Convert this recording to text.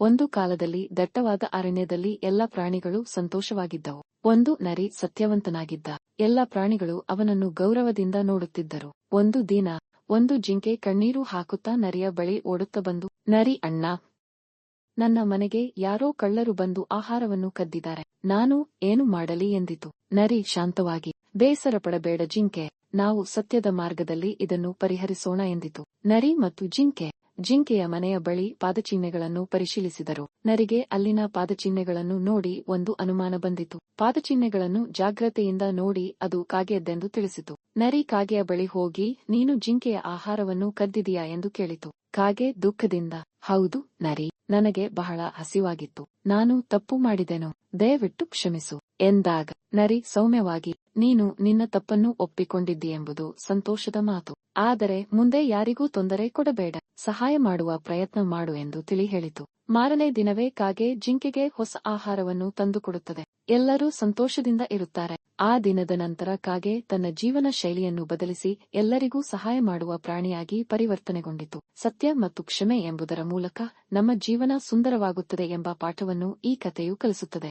ಒಂದು ಕಾಲದಲ್ಲಿ, ದಟ್ಟವಾದ ಅರಣ್ಯದಲ್ಲಿ ಎಲ್ಲ ಪ್ರಾಣಿಗಳು ಸಂತೋಷವಾಗಿದ್ದವು. ಒಂದು ನರಿ ಸತ್ಯವಂತನಾಗಿದ್ದ. ಎಲ್ಲ ಪ್ರಾಣಿಗಳು ಅವನನ್ನು ಗೌರವದಿಂದ ನೋಡುತ್ತಿದ್ದರು. ಒಂದು ದಿನ, ಒಂದು ಜಿಂಕೆ ಕಣ್ಣೀರು ಹಾಕುತ್ತಾ ನರಿಯ ಬಳಿ ಓಡುತ್ತ ಬಂದು, ನರಿ ಅಣ್ಣ, ನನ್ನ ಮನೆಗೆ ಯಾರೋ ಕಳ್ಳರು ಬಂದು ಆಹಾರವನ್ನು ಕದ್ದಿದ್ದಾರೆ. ನಾನು ಏನು ಮಾಡಲಿ ಎಂದಿತು. ನರಿ, ಶಾಂತವಾಗಿ, ಬೇಸರ ಪಡಬೇಡ ಜಿಂಕೆ. ನಾವು ಸತ್ಯದ ಮಾರ್ಗದಲ್ಲಿ ಇದನ್ನು ಪರಿಹರಿಸೋಣ ಎಂದಿತು. ನರಿ ಮತ್ತು ಜಿಂಕೆ ಜಿಂಕೆಯ ಮನೆಯ ಬಳಿ ಪಾದಚಿಹ್ನೆಗಳನ್ನು ಪರಿಶೀಲಿಸಿದರು. ನರಿಗೆ ಅಲ್ಲಿನ ಪಾದಚಿಹ್ನೆಗಳನ್ನು ನೋಡಿ ಒಂದು ಅನುಮಾನ ಬಂದಿತು. ಪಾದಚಿಹ್ನೆಗಳನ್ನು ಜಾಗ್ರತೆಯಿಂದ ನೋಡಿ ಅದು ಕಾಗೆಯದ್ದೆಂದು ತಿಳಿಸಿತು. ನರಿ ಕಾಗೆಯ ಬಳಿ ಹೋಗಿ, ನೀನು ಜಿಂಕೆಯ ಆಹಾರವನ್ನು ಕದ್ದಿದೀಯಾ ಎಂದು ಕೇಳಿತು. ಕಾಗೆ ದುಃಖದಿಂದ, ಹೌದು ನರಿ, ನನಗೆ ಬಹಳ ಹಸಿವಾಗಿತ್ತು. ನಾನು ತಪ್ಪು ಮಾಡಿದೆನು, ದಯವಿಟ್ಟು ಕ್ಷಮಿಸು. ಎಂದಾಗ, ನರಿ ಸೌಮ್ಯವಾಗಿ, ನೀನು ನಿನ್ನ ತಪ್ಪನ್ನು ಒಪ್ಪಿಕೊಂಡಿದ್ದೀಯೆಂಬುದು ಸಂತೋಷದ ಮಾತು. ಆದರೆ ಮುಂದೆ ಯಾರಿಗೂ ತೊಂದರೆ ಕೊಡಬೇಡ. ಸಹಾಯ ಮಾಡುವ ಪ್ರಯತ್ನ ಮಾಡು ಎಂದು ತಿಳಿ ಹೇಳಿತು ಮಾರನೇ ದಿನವೇ ಕಾಗೆ ಜಿಂಕೆಗೆ ಹೊಸ ಆಹಾರವನ್ನು ತಂದುಕೊಡುತ್ತದೆ. ಎಲ್ಲರೂ ಸಂತೋಷದಿಂದ ಇರುತ್ತಾರೆ. ಆ ದಿನದ ನಂತರ ಕಾಗೆ ತನ್ನ ಜೀವನ ಶೈಲಿಯನ್ನು ಬದಲಿಸಿ ಎಲ್ಲರಿಗೂ ಸಹಾಯ ಮಾಡುವ ಪ್ರಾಣಿಯಾಗಿ ಪರಿವರ್ತನೆಗೊಂಡಿತು. ಸತ್ಯ ಮತ್ತು ಕ್ಷಮೆ ಎಂಬುದರ ಮೂಲಕ ನಮ್ಮ ಜೀವನ ಸುಂದರವಾಗುತ್ತದೆ ಎಂಬ ಪಾಠವನ್ನು ಈ ಕಥೆಯು ಕಲಿಸುತ್ತದೆ.